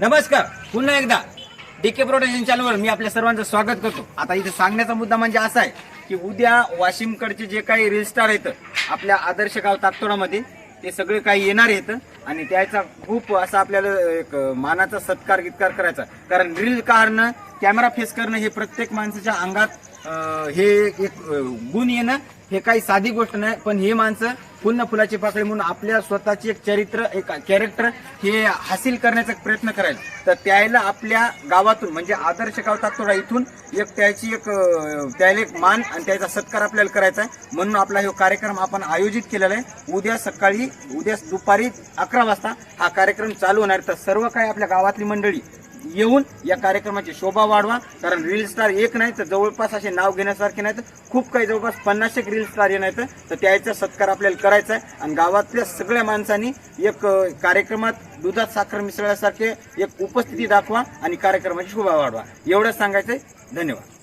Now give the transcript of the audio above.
नमस्कार पुन्हा एकदा. डीके प्रोडक्शन चॅनलवर मी आपल्या सर्वांचं स्वागत करतो. आता इथे सांगण्याचा मुद्दा म्हणजे असा आहे की उद्या वाशिमकडचे जे काही रीलस्टार आहेत आपल्या आदर्श गाव ताकतोडामध्ये ते सगळे काही येणार आहेत आणि त्याचा खूप असा आपल्याला एक मानाचा सत्कार गितकार करायचा कारण रील काढणं कॅमेरा फेस करणं हे प्रत्येक माणसाच्या अंगात हे एक गुण येणं हे काही साधी गोष्ट नाही पण हे माणसं फुल फुलाची पाकळी म्हणून आपल्या स्वतःची एक चरित्र एक कॅरेक्टर हे हासिल करण्याचा प्रयत्न करायला. तर त्याला आपल्या गावातून म्हणजे आदर्श गाव तातोडा इथून एक त्याची एक त्याला एक मान आणि त्याचा सत्कार आपल्याला करायचा आहे. म्हणून आपला हा कार्यक्रम आपण आयोजित केलेला आहे. उद्या सकाळी उद्या दुपारी अकरा वाजता हा कार्यक्रम चालू होणार तर सर्व काही आपल्या गावातली मंडळी येऊन या कार्यक्रमाची शोभा वाढवा. कारण रील स्टार एक नाही तर जवळपास असे नाव घेण्यासारखे नाही तर खूप काही जवळपास पन्नास एक रील स्टार येणार तर त्याचा सत्कार आपल्याला करायचा आहे. आणि गावातल्या सगळ्या माणसांनी एक कार्यक्रमात दुधात साखर मिसळल्यासारखे एक उपस्थिती दाखवा आणि कार्यक्रमाची शोभा वाढवा. एवढंच सांगायचंय. धन्यवाद.